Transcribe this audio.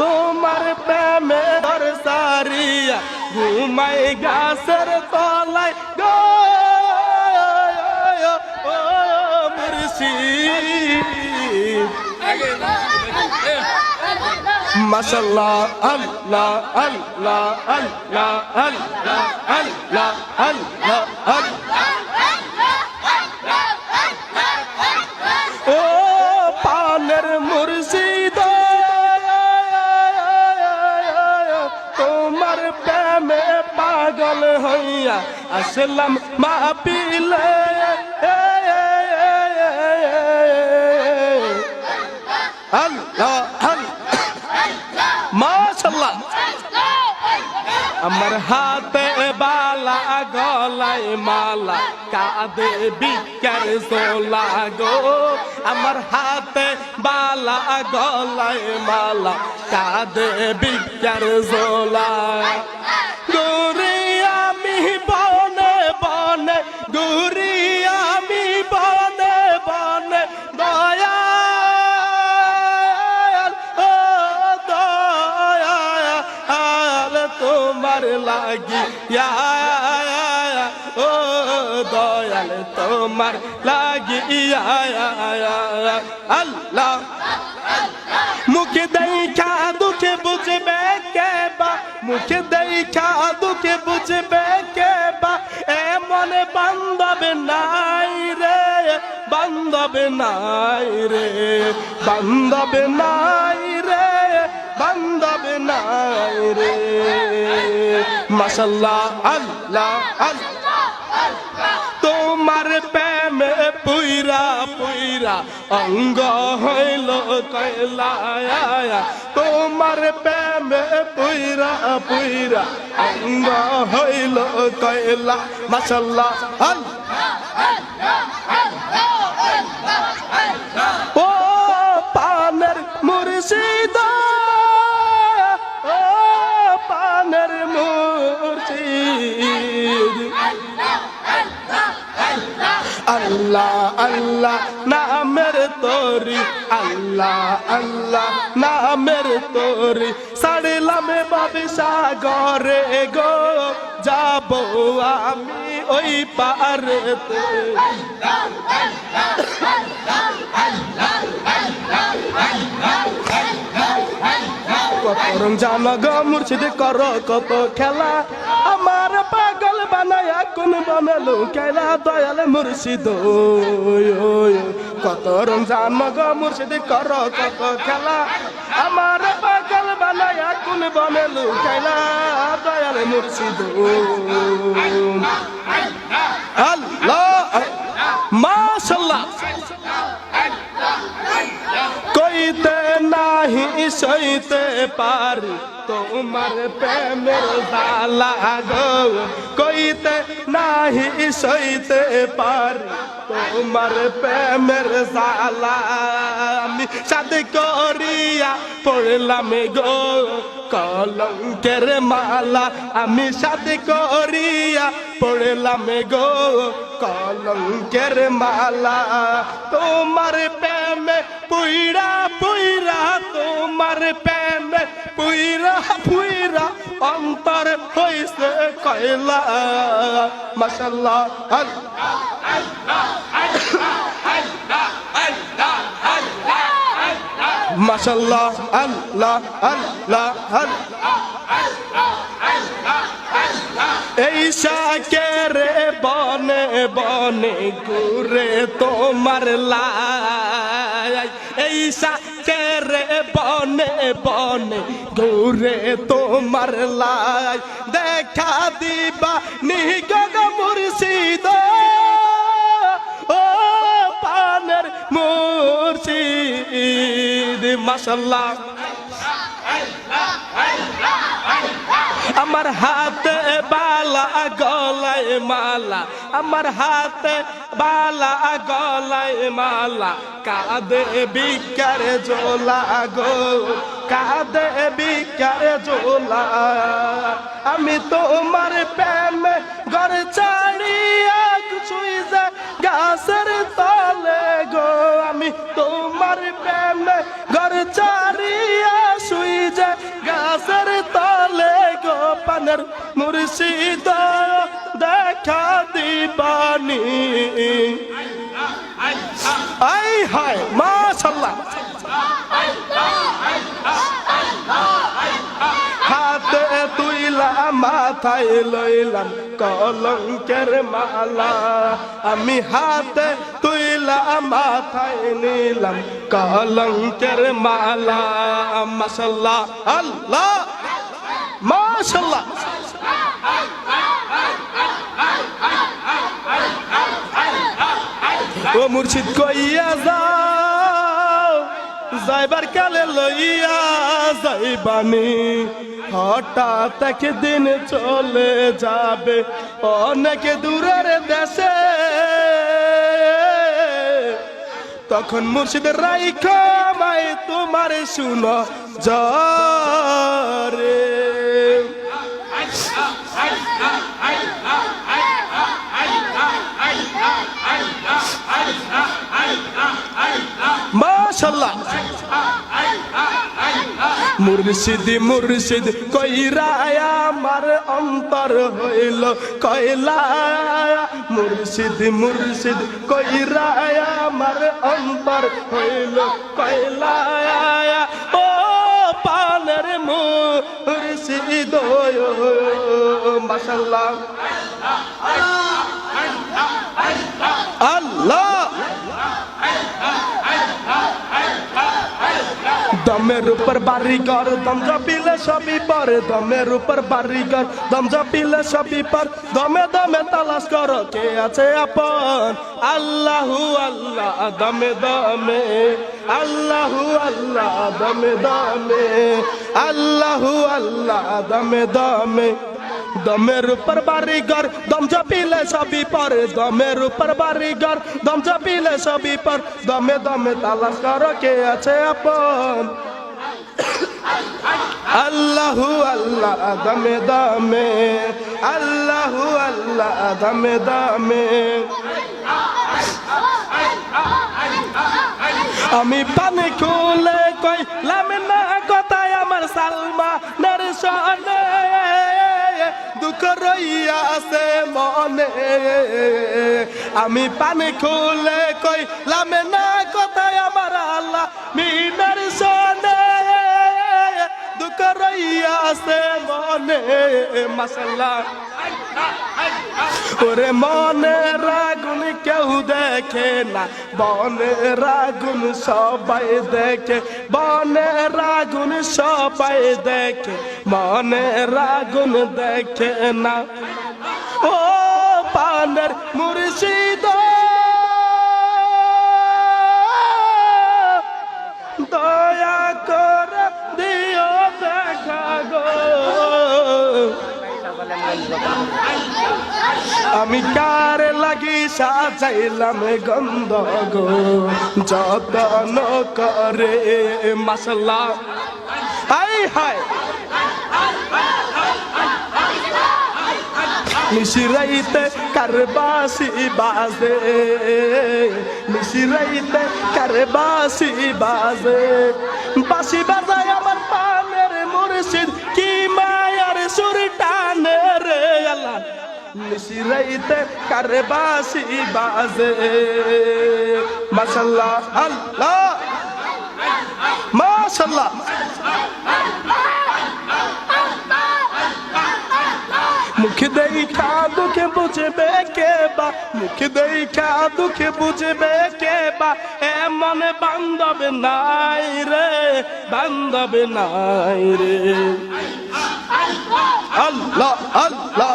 তোমার প্রেমে দর সারিয়া, ঘুমাই গাছের তলায় গো। ও মুর্শিদ মাশাল্লাহ, আল্লাহ আল্লাহ আল্লাহ আল্লাহ আল্লাহ আল্লাহ আল্লাহ। হইয়া আসলাম মা পিলে আল্লাহ আল্লাহ। মাশাল্লাহ আমার হাতে বালা গলায় মালা কাঁদে বিকার সোলা গো। আমার হাতে বালা গলায় মালা কাঁদে বিকার সোলা তোমার লাগি। ও দয়াল তোমার লাগি। আল্লাহ। মুখে দেখা দুঃখে বুঝবে কে বা? মুখে দেখা দুঃখে বুঝবে কে বা? এমন বান্ধব নাই রে, বান্ধব নাই রে, বান্ধব নাই রে, বান্ধব নাই রে। মাশাল্লাহ, আল্লাহ আল্লাহ। তোমার প্রেমে পুইরা পুইরা অঙ্গ হইল কয়লা তোমার প্রেমে পুইরা পুইরা অঙ্গ হইল কয়লা মাসাল্লাহ ও আল্লাহ আল্লাহ নামের তোরি। আল্লাহ আল্লাহ না নামের তোরি। সাড়লাম বাবে সাগরে গো। যাব আমি ওই পারেতে কত রমজান গো, মুর্শিদ কর কত খেলা। বানায়া কোন বানালো খেলা দয়াল মুর্শিদ কত রমজান গো মুর্শিদ কর, কত খেলা। আমার পাগল বানায়া কোন বানালো খেলা দয়াল মুর্শিদ আল্লাহ। মাশাল্লাহ কইতে নাহি, সইতে পারি। তোমার প্রেমের জালা গো। কইতে নাহি সইতে পারি তোমার প্রেমের জালা আমি সাথে করিয়া পড়লাম গো কলঙ্কের মালা আমি সাথে করিয়া পড়লাম গো। কলঙ্কের মালা তোমার প্রেমে পুইরা পুইরা, তোমার প্রেমে পুইরা পুইরা অন্তর হইছে কয়লা। মাশাল্লাহ। আল্লাহ মাশাল্লাহ আল্লাহ আল্লাহ এই শাকেরে বনে বনে ঘুরে তোমার লাই। এই শাকেরে বনে বনে ঘুরে তোমার লাই। দেখা দিবা নিগগ মুর্শিদ মাশাল্লাহ আমার হাতে বালা গলায় মালা, আমার হাতে বালা গলায় মালা। কাঁদে বিকার জোলা গো কাঁদে বিকার জোলা। আমি তোমার প্রেমে ঘর ছাড়িয়া মুর্শিদ দেখা দিবানি। আই হায়, মাশাল্লাহ। হাতে তুইলাম মাথায় লইলাম কলঙ্কের মালা। আমি হাতে তুইলাম মাথায় নিলাম কলঙ্কের মালা। মাসাল্লাহ আল্লাহ। মাশাল্লাহ। ও মুর্শিদ কইয়া যাও, যাইবার কালে লইয়া যাইবানি। হঠাৎ একদিন চলে যাবে অনেক দূরের দেশে। তখন মুর্শিদ রাইখ মাই, তোমার শুনো জরে মুর্শিদ মুর্শিদ কইরায়া আমার অন্তর হইল কয়লা। মুর্শিদ মুর্শিদ কইরায়া আমার অন্তর হইল কয়লা। ও পানের মুর্শিদ মাশাল্লাহ আল্লাহ দমের উপর বাড়ি কর দম পিলে সবই পর, দমের উপর বাড়ি কর দম পিলে সবই পর। দমে দমে তালাশ কর, কে আছে আপন? আল্লাহু আল্লাহ, দমে দমে। আল্লাহু আল্লাহ, দমে দমে। আল্লাহু আল্লাহ, দমে দমে। দমের উপর বাড়ি ঘর, দম পিলে সবই পর। দমের উপর বাড়ি ঘর, দম পিলে সবই পর। দমে দমে তালাশ করো কে আছে আপন? আল্লাহু আল্লাহ, দমে দমে। আল্লাহু আল্লাহ, দমে দমে। আমি পানি খুলে কই লামে না কথায় আমার সালমা নরসনে দুঃখ আছে মনে। আমি পানি খুলে কই লামে না, কথায় আমার আল্লাহ মিনার সনে। দুঃখ রইয়া আছে মনে মাসাল্লাহ ওরে মনে রাগুন, কেউ দেখে না। বনে রাগুন, সবাই দেখে। বনে রাগুন, সবাই দেখে। মনে রাগুন, দেখে না। ও পানের মুর্শিদ। দয়া করে দিও দেখা গো। আমি কার লাগি সাজাইলাম গন্ধ গো যতন করে মশলা আই হায় মিশিরাইতে কারবাসি বাজে। মিশিরাইতে কারবাসি বাজে। বাসি মিশিরাইতে কারবাসি বাজে। মাশাল্লাহ, আল্লাহ। মাশাল্লাহ। মুখ দেখা দুঃখে বুঝবে কে বা? মুখ দেখা দুঃখে বুঝবে কে বা? এমন বান্ধব নাই রে, বান্ধব নাই রে। আল্লাহ আল্লাহ।